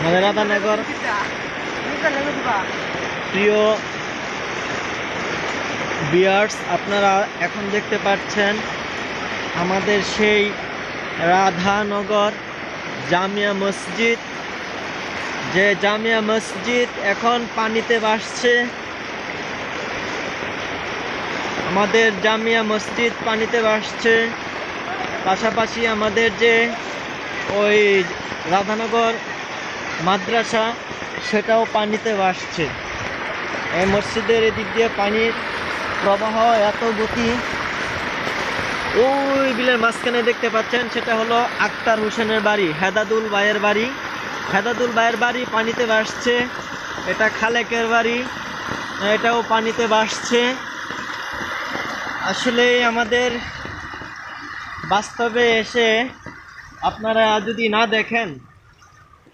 আমাদের রাধানগর প্রিয় বিয়ার্স আপনারা এখন দেখতে পাচ্ছেন আমাদের সেই রাধানগর জামিয়া মসজিদ। যে জামিয়া মসজিদ এখন পানিতে ভাসছে। আমাদের জামিয়া মসজিদ পানিতে ভাসছে। পাশাপাশি আমাদের যে ওই রাধানগর মাদ্রাসা, সেটাও পানিতে ভাসছে। এই মসজিদের এদিক দিয়ে পানির প্রবাহ এত গতি। ওই বিলের মাঝখানে দেখতে পাচ্ছেন, সেটা হলো আক্তার হোসেনের বাড়ি, হেদাদুল ভাইয়ের বাড়ি। হেদাদুল ভাইয়ের বাড়ি পানিতে ভাসছে, এটা খালেকের বাড়ি, এটাও পানিতে ভাসছে। আসলে আমাদের বাস্তবে এসে আপনারা যদি না দেখেন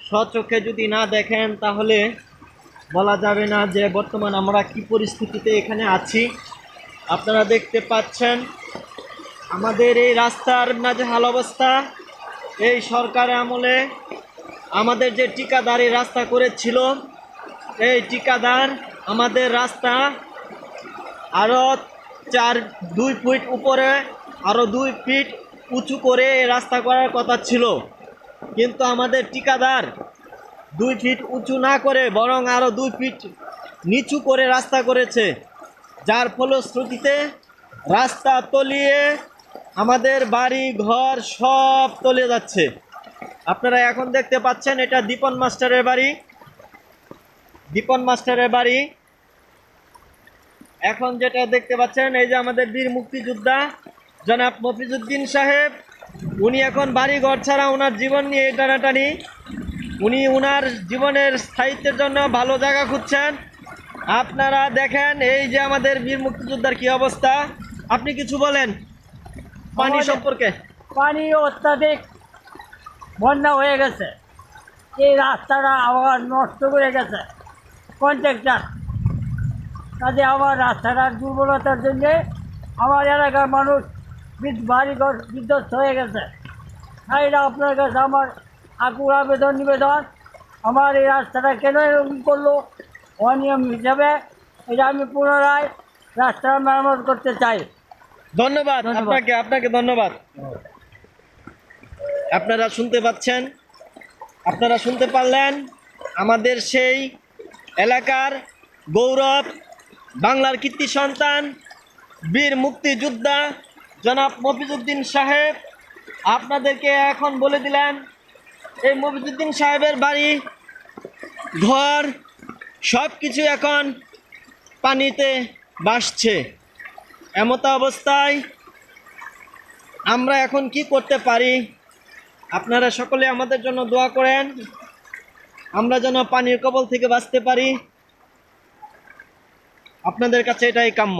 স্বচোখে যদি না দেখেন, তাহলে বলা যাবে না যে বর্তমান আমরা কি পরিস্থিতিতে এখানে আছি। আপনারা দেখতে পাচ্ছেন, আমাদের এই রাস্তার নাজেহাল অবস্থা। এই সরকার আমলে আমাদের যে ঠিকাদারি রাস্তা করেছিল, এই ঠিকাদার আমাদের রাস্তা আরও চার, দুই ফিট উপরে আরও দুই ফিট উঁচু করে এই রাস্তা করার কথা ছিল। কিন্তু আমাদের ঠিকাদার দুই ফিট উঁচু না করে, বরং আরও দুই ফিট নিচু করে রাস্তা করেছে। যার ফলশ্রুতিতে রাস্তা তলিয়ে আমাদের বাড়ি, ঘর সব তলে যাচ্ছে। আপনারা এখন দেখতে পাচ্ছেন, এটা দীপন মাস্টারের বাড়ি। দীপন মাস্টারের বাড়ি। এখন যেটা দেখতে পাচ্ছেন, এই যে আমাদের বীর মুক্তিযোদ্ধা জনাব মফিজুদ্দিন সাহেব। উনি এখন বাড়ি ঘর ছাড়া ওনার জীবন নিয়ে টানাটানি। উনি ওনার জীবনের স্থায়িত্বের জন্য ভালো জায়গা খুঁজছেন। আপনারা দেখেন এই যে আমাদের বীর মুক্তিযোদ্ধার কি অবস্থা। আপনি কিছু বলেন পানি সম্পর্কে। পানি অত্যাধিক বন্যা হয়ে গেছে। এই রাস্তাটা আবার নষ্ট করে গেছে। কন্ট্রাক্টর কাজে আমার রাস্তাটার দুর্বলতার জন্যে আমার এলাকার মানুষ বাড়িঘর বিধ্বস্ত হয়ে গেছে। তাই এটা আপনার কাছে আমার আকুল আবেদন নিবেদন। আমার এই রাস্তাটা কেন এরকম করল? অনিয়ম হিসাবে এটা আমি পুনরায় রাস্তাটা মেরামত করতে চাই। ধন্যবাদ। আপনাকে আপনাকে ধন্যবাদ। আপনারা শুনতে পাচ্ছেন? আপনারা শুনতে পারলেন? আমাদের সেই এলাকার গৌরব বাংলার কীর্তি সন্তান বীর মুক্তিযোদ্ধা জনাব মফিজুদ্দিন সাহেব, আপনাদেরকে এখন বলে দিলেন, এই মফিজুদ্দিন সাহেবের বাড়ি, ঘর সব কিছু এখন পানিতে বাসছে এমত অবস্থায় আমরা এখন কি করতে পারি? আপনারা সকলে আমাদের জন্য দোয়া করেন, আমরা যেন পানির কবল থেকে বাঁচতে পারি। আপনাদের কাছে এটাই কাম্য।